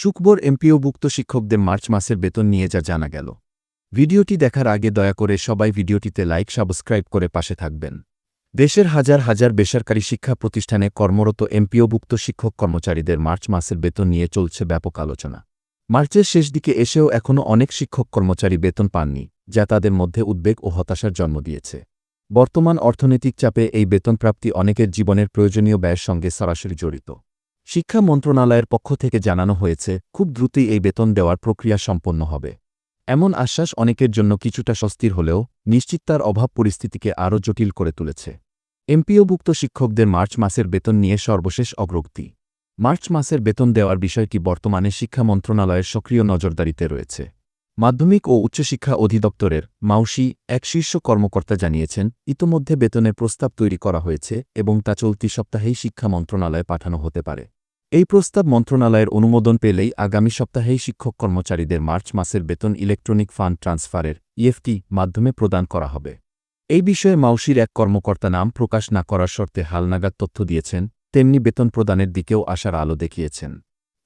সুকবর এমপিওভুক্ত শিক্ষকদের মার্চ মাসের বেতন নিয়ে যা জানা গেল। ভিডিওটি দেখার আগে দয়া করে সবাই ভিডিওটিতে লাইক, সাবস্ক্রাইব করে পাশে থাকবেন। দেশের হাজার হাজার বেসরকারি শিক্ষা প্রতিষ্ঠানে কর্মরত এমপিওভুক্ত শিক্ষক কর্মচারীদের মার্চ মাসের বেতন নিয়ে চলছে ব্যাপক আলোচনা। মার্চের শেষ দিকে এসেও এখনও অনেক শিক্ষক কর্মচারী বেতন পাননি, যা তাদের মধ্যে উদ্বেগ ও হতাশার জন্ম দিয়েছে। বর্তমান অর্থনৈতিক চাপে এই বেতন প্রাপ্তি অনেকের জীবনের প্রয়োজনীয় ব্যয়ের সঙ্গে সরাসরি জড়িত। শিক্ষা মন্ত্রণালয়ের পক্ষ থেকে জানানো হয়েছে, খুব দ্রুতই এই বেতন দেওয়ার প্রক্রিয়া সম্পন্ন হবে। এমন আশ্বাস অনেকের জন্য কিছুটা স্বস্তির হলেও, নিশ্চিততার অভাব পরিস্থিতিকে আরও জটিল করে তুলেছে। এমপিওভুক্ত শিক্ষকদের মার্চ মাসের বেতন নিয়ে সর্বশেষ অগ্রগতি। মার্চ মাসের বেতন দেওয়ার বিষয়টি বর্তমানে শিক্ষা মন্ত্রণালয়ের সক্রিয় নজরদারিতে রয়েছে। মাধ্যমিক ও উচ্চশিক্ষা অধিদপ্তরের মাউসি এক শীর্ষ কর্মকর্তা জানিয়েছেন, ইতোমধ্যে বেতনের প্রস্তাব তৈরি করা হয়েছে এবং তা চলতি সপ্তাহেই শিক্ষা মন্ত্রণালয়ে পাঠানো হতে পারে। এই প্রস্তাব মন্ত্রণালয়ের অনুমোদন পেলেই আগামী সপ্তাহেই শিক্ষক কর্মচারীদের মার্চ মাসের বেতন ইলেকট্রনিক ফান্ড ট্রান্সফারের ইএফটি মাধ্যমে প্রদান করা হবে। এই বিষয়ে মাউসির এক কর্মকর্তা নাম প্রকাশ না করার শর্তে হালনাগাদ তথ্য দিয়েছেন, তেমনি বেতন প্রদানের দিকেও আসার আলো দেখিয়েছেন।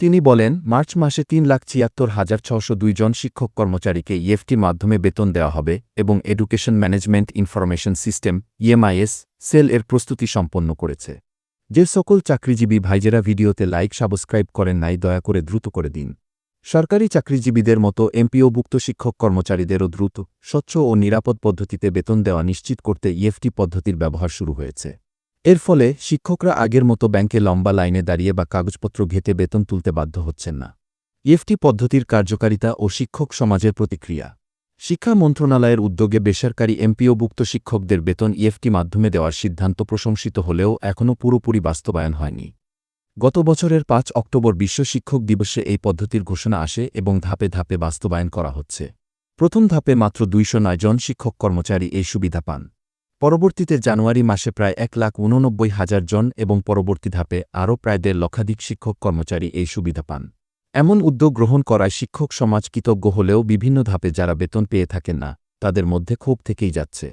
তিনি বলেন, মার্চ মাসে তিন লাখ ছিয়াত্তর হাজার ছশো জন শিক্ষক কর্মচারীকে ইএফটির মাধ্যমে বেতন দেওয়া হবে এবং education management information system, EMIS, cell এর প্রস্তুতি সম্পন্ন করেছে। যে সকল চাকরিজীবী ভাইজেরা ভিডিওতে লাইক, সাবস্ক্রাইব করেন নাই, দয়া করে দ্রুত করে দিন। সরকারি চাকরিজীবীদের মতো এমপিওভুক্ত শিক্ষক কর্মচারীদেরও দ্রুত, স্বচ্ছ ও নিরাপদ পদ্ধতিতে বেতন দেওয়া নিশ্চিত করতে ইএফটি পদ্ধতির ব্যবহার শুরু হয়েছে। এর ফলে শিক্ষকরা আগের মতো ব্যাংকে লম্বা লাইনে দাঁড়িয়ে বা কাগজপত্র ঘেটে বেতন তুলতে বাধ্য হচ্ছেন না। ইএফটি পদ্ধতির কার্যকারিতা ও শিক্ষক সমাজের প্রতিক্রিয়া। শিক্ষা মন্ত্রণালয়ের উদ্যোগে বেসরকারি এমপিওভুক্ত শিক্ষকদের বেতন ইএফটি মাধ্যমে দেওয়ার সিদ্ধান্ত প্রশংসিত হলেও এখনও পুরোপুরি বাস্তবায়ন হয়নি। গত বছরের পাঁচ অক্টোবর বিশ্ব শিক্ষক দিবসে এই পদ্ধতির ঘোষণা আসে এবং ধাপে ধাপে বাস্তবায়ন করা হচ্ছে। প্রথম ধাপে মাত্র দুইশো নয় জন শিক্ষক কর্মচারী এই সুবিধা পান। পরবর্তীতে জানুয়ারি মাসে প্রায় এক লাখ উননব্বই হাজার জন এবং পরবর্তী ধাপে আরও প্রায় দেড় লক্ষাধিক শিক্ষক কর্মচারী এই সুবিধা পান। এমন উদ্যোগ গ্রহণ করায় শিক্ষক সমাজ কৃতজ্ঞ হলেও বিভিন্ন ধাপে যারা বেতন পেয়ে থাকেন না, তাদের মধ্যে ক্ষোভ থেকেই যাচ্ছে।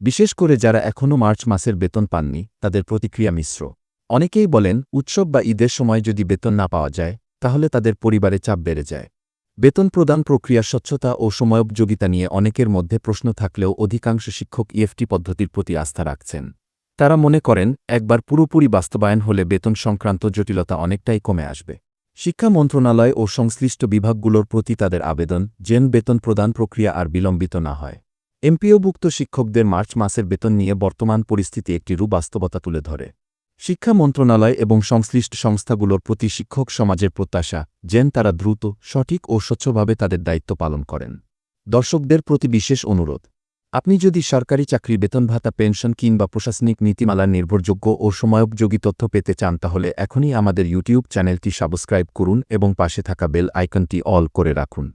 বিশেষ করে যারা এখনও মার্চ মাসের বেতন পাননি, তাদের প্রতিক্রিয়া মিশ্র। অনেকেই বলেন, উৎসব বা ঈদের সময় যদি বেতন না পাওয়া যায়, তাহলে তাদের পরিবারে চাপ বেড়ে যায়। বেতন প্রদান প্রক্রিয়ার স্বচ্ছতা ও সময়োপযোগিতা নিয়ে অনেকের মধ্যে প্রশ্ন থাকলেও অধিকাংশ শিক্ষক ইএফটি পদ্ধতির প্রতি আস্থা রাখছেন। তারা মনে করেন, একবার পুরোপুরি বাস্তবায়ন হলে বেতন সংক্রান্ত জটিলতা অনেকটাই কমে আসবে। শিক্ষা মন্ত্রণালয় ও সংশ্লিষ্ট বিভাগগুলোর প্রতি তাদের আবেদন, জেন বেতন প্রদান প্রক্রিয়া আর বিলম্বিত না হয়। এমপিওভুক্ত শিক্ষকদের মার্চ মাসের বেতন নিয়ে বর্তমান পরিস্থিতি একটি রূপ বাস্তবতা তুলে ধরে। শিক্ষা মন্ত্রণালয় এবং সংশ্লিষ্ট সংস্থাগুলোর প্রতি শিক্ষক সমাজের প্রত্যাশা যেন তারা দ্রুত, সঠিক ও স্বচ্ছভাবে তাদের দায়িত্ব পালন করেন। দর্শকদের প্রতি বিশেষ অনুরোধ। আপনি যদি সরকারি চাকরি, বেতন ভাতা, পেনশন কিংবা প্রশাসনিক নীতিমালার নির্ভরযোগ্য ও সময়োপযোগী তথ্য পেতে চান, তাহলে এখনই আমাদের ইউটিউব চ্যানেলটি সাবস্ক্রাইব করুন এবং পাশে থাকা বেল আইকনটি অল করে রাখুন।